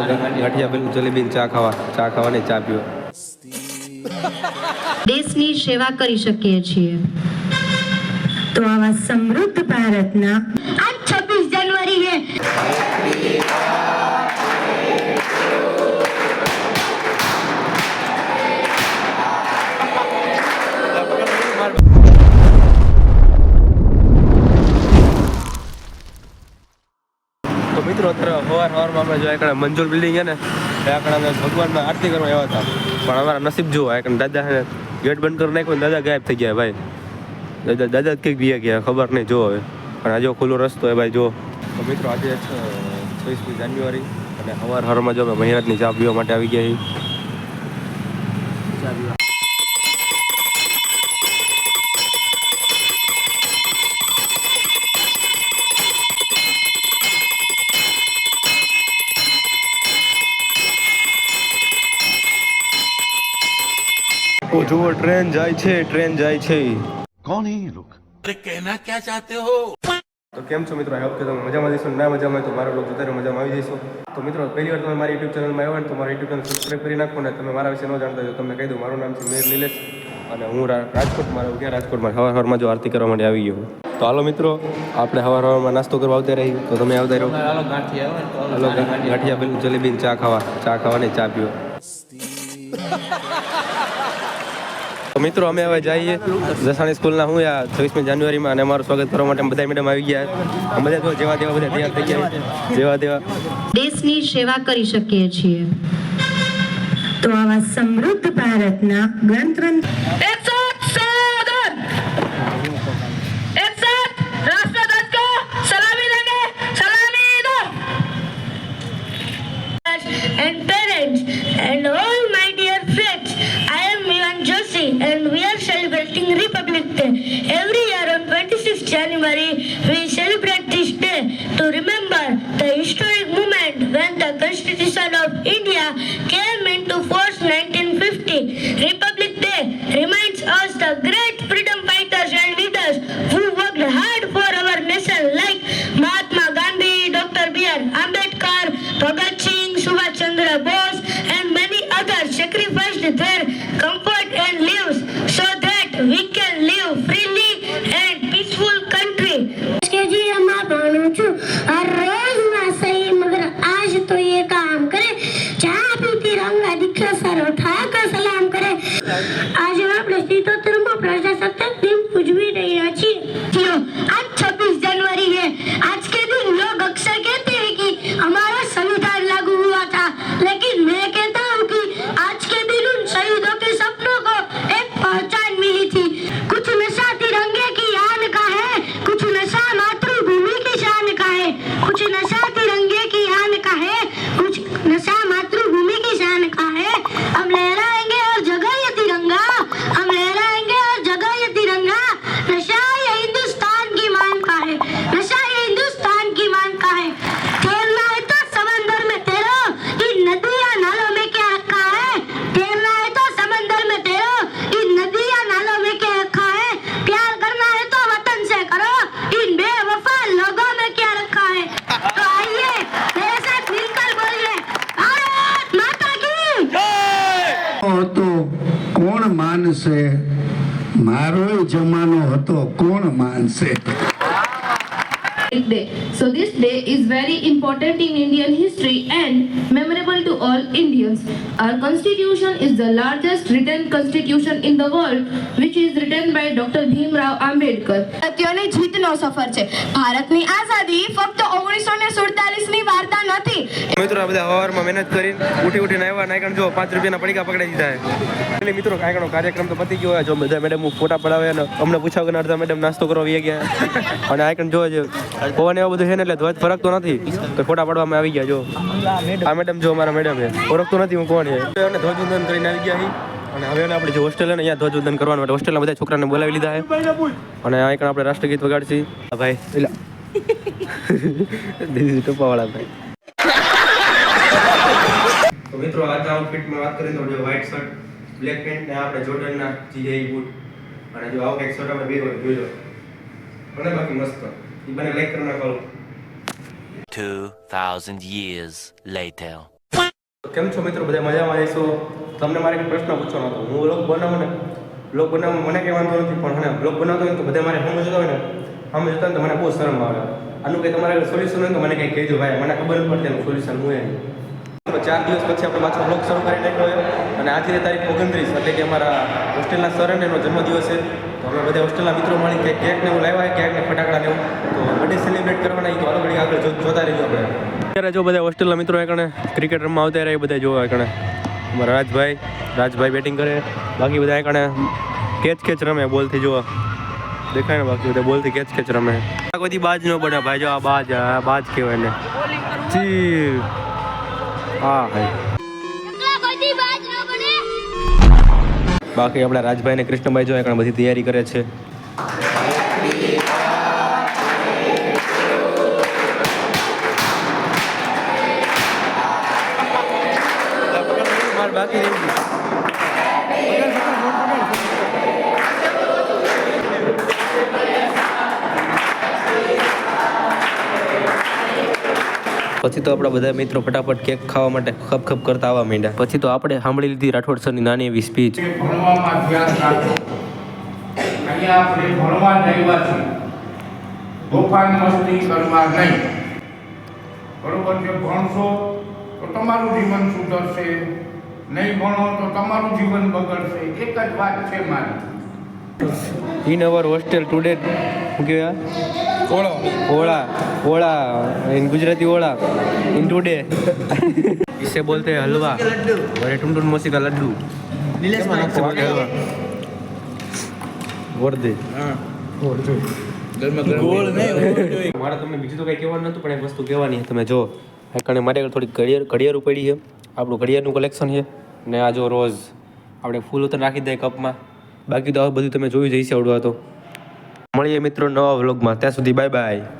હાલો ગાંઠિયા પેલું જલેબી ચા ખાવા ચા ખાવાની ચા પીવા. દેશની સેવા કરી શકીએ છીએ. તો આવા સમૃદ્ધ ભારતના મિત્રો, અત્યારે સવાર સવારમાં આપણે જો એકડા મંજુર બિલ્ડિંગ છે ને, એ આકડા અમે ભગવાનના આરતી કરવા આવ્યા હતા. પણ અમારા નસીબ જુઓ એકડા દાદા ને ગેટ બંધ કરી નાખ્યો દાદા ગાયબ થઈ ગયા ભાઈ. દાદા દાદા જ કંઈક ગયા ગયા, ખબર નહીં જો હવે. પણ આજે ખુલ્લો રસ્તો હે ભાઈ જો તો મિત્રો, આજે છવ્વીસમી જાન્યુઆરી અને સવાર હરમાં જો અમે મહિરાજની ચા પીવા માટે આવી ગયા છીએ. ઓ જુઓ ટ્રેન જાય છે ટ્રેન જાય છે कौन है ये लोग अरे कहना क्या चाहते हो તો કેમ છો મિત્રો આઈ હોપ કે તમે મજામાં જશો ના મજામાં હોય તો મારો લોકો જોતા મજામાં આવી જશો તો મિત્રો પહેલી વાર તમે મારી યુટ્યુબ ચેનલમાં આવ્યા ને તો મારી યુટ્યુબ ચેનલ સબસ્ક્રાઈબ કરી નાખો ને તમે મારા વિશે ન જાણતા હોય તો તમને કહી દઉં મારું નામ છે મેર નિલેશ અને હું રા- રાજકોટમાં રહું ત્યાં રાજકોટમાં સવાર સવારમાં જો આરતી કરવા માટે આવી ગયો તો હાલો મિત્રો આપણે સવાર સવારમાં નાસ્તો કરવા આવતા રહી તો તમે આવતા રહો હાલો ગાંઠિયા પેલું જલેબી ને ચા ખાવા ચા ખાવાની ચા પીવા તો મિત્રો, અમે હવે જઈએ જસાણી સ્કૂલના, હું આ છવ્વીસમી જાન્યુઆરીમાં અને અમારું સ્વાગત કરવા માટે બધા મેડમ આવી ગયા. બધા જેવા તેવા બધા તૈયાર થઈ ગયા જેવા તેવા દેશની સેવા કરી શકીએ છીએ. તો આવા સમૃદ્ધ ભારતના एक the historic moment when the Constitution of India came into force 1950 હતો કોણ માનશે? મારોય જમાનો હતો કોણ માનશે? Day. So this day is very important in Indian history and memorable to all Indians. Our constitution is the largest written constitution in the world which is written by Dr. Bhim Rao Ambedkar. ભારતીયોની જીતનો સફર છે ભારતની આઝાદી ફક્ત ઓગણીસો ને સુડતાલીસની વાર્તા નથી મિત્રો આ બધા હવારમાં મહેનત કરી ઉઠી ઉઠીને આવ્યા ને આઈકણ જો 5 રૂપિયાના પડીકા પકડાઈ દીધા એટલે મિત્રો આઈકણો કાર્યક્રમ તો પતી ગયો જો બધા મેડમ ફોટા પડાવે અને અમને પૂછાવ કે અડધા મેડમ નાસ્તો કરવા આવી ગયા અને આઈકણ જો જે પવન એવા બધું છે ને એટલે ધ્વજ ફરકતો નથી. તો ફોટા પાડવામાં આવી ગયા, જો. આ મેડમ જો અમારા મેડમ છે. ઓળખતો નથી હું કોણ છે. અને ધ્વજવંદન કરીને આવી ગયા અને હવે એને આપણે જે હોસ્ટેલ અહીંયા ધ્વજવંદન કરવાનું માટે હોસ્ટેલના બધા છોકરાને બોલાવી લીધા છે. અને આ એક આપણે રાષ્ટ્રગીત વગાડશી. ભાઈ પેલા દીદી ટોપાવાળા, ભાઈ. મિત્રો આજના આઉટફિટમાં વાત કરીએ તો જે વ્હાઇટ શર્ટ બ્લેક પેન્ટ ને આપણે જોર્ડનના જીઆઈ બૂટ અને જો આવો કંઈક શર્ટ આપણે બે જોઈ લો. મને બાકી મસ્ત. લાઈક કરી નાખો 2000 years later. કેમ છો મિત્રો બધા મજામાં છો તમને મારે એક પ્રશ્ન પૂછવાનો હતો હું બ્લોગ બનાવું ને બ્લોગ બનાવવા મને કંઈ વાંધો નથી પણ મને બ્લોગ બનાવતો હોય ને તો બધા મારે સમજ જોતા હોય ને સમજ જોતા હોય તો મને બહુ શરમ આવે આનું કંઈ તમારે સોલ્યુશન હોય તો મને કંઈ કહેજો ભાઈ મને ખબર પડતી એનું સોલ્યુશન હું એનું ચાર દિવસ પછી આપણે પાછો બ્લોગ શરૂ કરી નાખ્યો હોય અને આજે તારીખ ઓગણત્રીસ એટલે કે અમારા હોસ્ટેલના સર અને એનો જન્મદિવસ છે. તો અમે બધા હોસ્ટેલના મિત્રો મળી કે કેક ને એવું લાવ્યા કેક ને ફટાકડા ને એવું. તો બર્થડે સેલિબ્રેટ કરવાના તો અલગ આગળ જોતા રહીજો આપણે. અત્યારે જો બધા હોસ્ટેલના મિત્રો એકણે ક્રિકેટ રમવા આવતા રહે બધા જોવા એકણે અમારા રાજભાઈ રાજભાઈ બેટિંગ કરે. બાકી બધા એકણે કેચ કેચ રમે બોલથી જોવા. દેખાય ને બાકી બધા બોલથી કેચ કેચ રમે. આ બધી બાજ ન પડે ભાઈ જો આ બાજ આ બાજ કહેવાય ને જી. હા. બાકી આપણા રાજભાઈ ને કૃષ્ણભાઈ જો એકણે બધી તૈયારી કરે છે. બાકી પછી તો આપણા બધા મિત્રો ફટાફટ કેક ખાવા માટે ખપ ખપ કરતા આવવા માંડ્યા. પછી તો આપણે સાંભળી લીધી રાઠોડ સરની નાની એવી સ્પીચ ભણવામાં ધ્યાન રાખો. અહીંયા આપણે ભણવા જ આવ્યા છીએ તોફાન મસ્તી કરવા નહીં. બરોબર છે ભણશો તો તમારું જીવન સુધરશે. નહીં ભણો તો તમારું જીવન બગડશે. એક જ વાત છે મારી. ઇન અવર હોસ્ટેલ ટુડે ગયા કહેવાય ઓળા ઓળા ઓળા ઇન ગુજરાતી ઓળા ઇન ટુડે इसे बोलते हैं हलवा और टुन टुन मौसी का लड्डू इसे बोलते हैं हलवा वर्दे મારે તમને બીજું તો કંઈ કહેવાનું નહોતું પણ એક વસ્તુ કહેવાની છે તમે જો કારણ મારે આગળ થોડી ઘડિયાળ ઘડિયાળ પડી છે આપણું ઘડિયાળનું કલેક્શન છે ને આ જો રોઝ આપણે ફૂલ ઉતર નાખી દઈએ કપમાં બાકી તો આ બધું તમે જોયું જઈશે આવડવા તો મળીએ મિત્રો નવા વ્લોગમાં. ત્યાં સુધી બાય બાય.